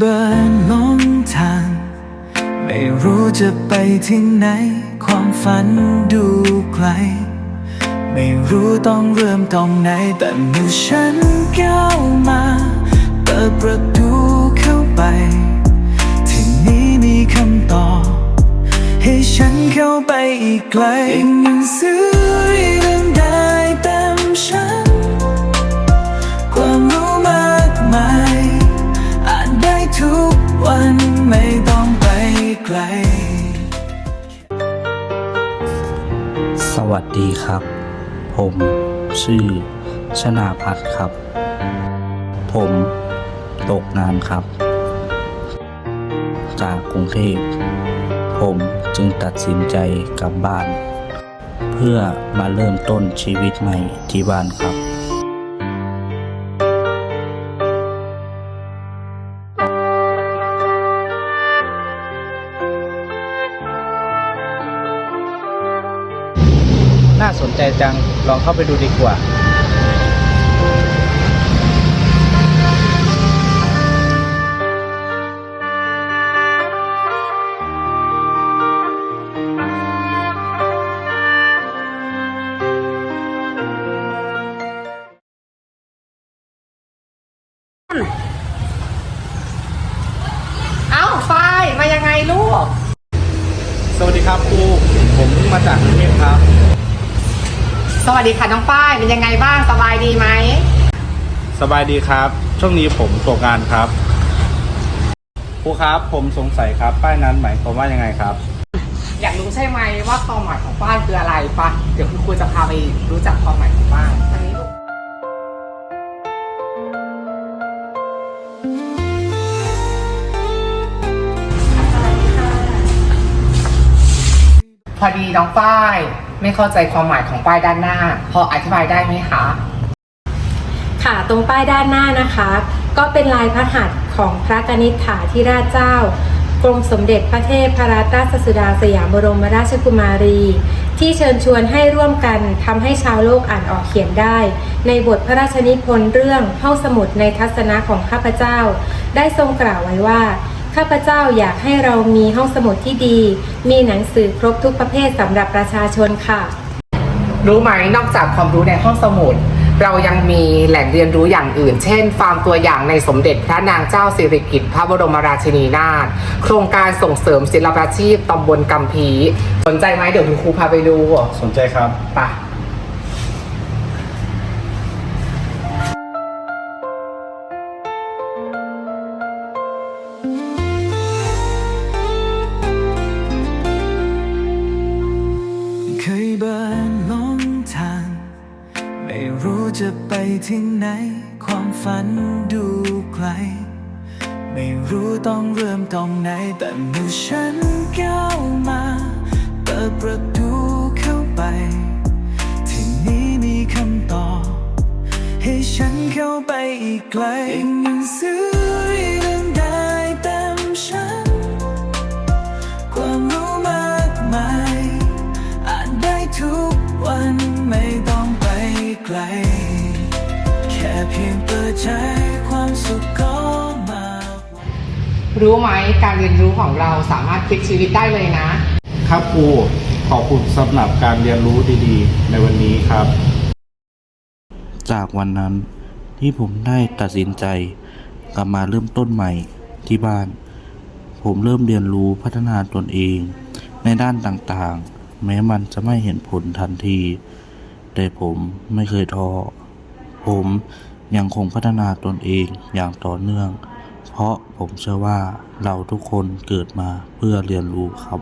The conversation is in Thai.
เบื่อหลงทาง ไม่รู้จะไปที่ไหน ความฝันดูไกล ไม่รู้ต้องเริ่มตรงไหน แต่เมื่อฉันก้าวมาเปิดประตูเข้าไป ที่นี่มีคำตอบให้ฉันเข้าไปอีกไกลหนังสือ วัสดีครับ ผมชื่อชนาพัฒน์ครับ ผมตกงานครับ จากกรุงเทพ ผมจึงตัดสินใจกลับบ้าน เพื่อมาเริ่มต้นชีวิตใหม่ที่บ้านครับาสนใจจัง ลองเข้าไปดูดีกว่า เอ้าฝ้ายมายังไงลูก สวัสดีครับครู ผมเพิ่งมาจากกรุงเทพครับ สวัสดีค่ะน้องฝ้ายเป็นยังไงบ้างสบายดีไหมสบายดีครับ ช่วงนี้ผมตกงานครับครูครับ ผมสงสัยครับ ป้ายนั้นหมายความว่ายังไงครับ อยากรู้ใช่ไหมว่าความหมายของฝ้ายคืออะไรปะเดี๋ยวคุณครูจะพาไปรู้จักความหมายของฝ้ายอันนี้ลูกพอดีน้องฝ้าย ไม่เข้าใจความหมายของป้ายด้านหน้า พออธิบายได้ไหมคะ ค่ะตรงป้ายด้านหน้านะคะ ก็เป็นลายพระหัตถ์ของพระกนิษฐาธิราชเจ้ากรมสมเด็จพระเทพรัตนราชสุดาสยามบรมราชกุมารี ที่เชิญชวนให้ร่วมกันทำให้ชาวโลกอ่านออกเขียนได้ ในบทพระราชนิพนธ์เรื่องห้องสมุดในทัศนะของข้าพเจ้า ได้ทรงกล่าวไว้ว่า ข้าพเจ้าอยากให้เรามีห้องสมุดที่ดี มีหนังสือครบทุกประเภทสำหรับประชาชนค่ะ รู้ไหมนอกจากความรู้ในห้องสมุด เรายังมีแหล่งเรียนรู้อย่างอื่น เช่น ฟาร์มตัวอย่างในสมเด็จพระนางเจ้าสิริกิติ์พระบรมราชินีนาถโครงการส่งเสริมศิลปาชีพตำบลกำพีสนใจไหมเดี๋ยวคุณครูพาไปดูสนใจครับ ไป รู้จะไปที่ไหน ความฝันดูไกล ไม่รู้ต้องเริ่มตรงไหน แต่เมื่อฉันก้าวมาเปิดประตูเข้าไป ที่นี้มีคำตอบ ให้ฉันเข้าไปอีกไกลอีกหนังสือเรื่องได้เต็มฉัน ความรู้มากมาย อ่านได้ทุกวันไม่ ไกล แค่เพียงเปิดใจความสุขก็มา รู้ไหมการเรียนรู้ของเราสามารถพลิกชีวิตได้เลยนะ ครับครูขอบคุณสำหรับการเรียนรู้ดีๆ ในวันนี้ครับ จากวันนั้นที่ผมได้ตัดสินใจกลับมาเริ่มต้นใหม่ที่บ้าน ผมเริ่มเรียนรู้พัฒนาตนเอง ในด้านต่างๆ แม้มันจะไม่เห็นผลทันที แต่ผมไม่เคยท้อ ผมยังคงพัฒนาตนเองอย่างต่อเนื่อง เพราะผมเชื่อว่าเราทุกคนเกิดมาเพื่อเรียนรู้ครับ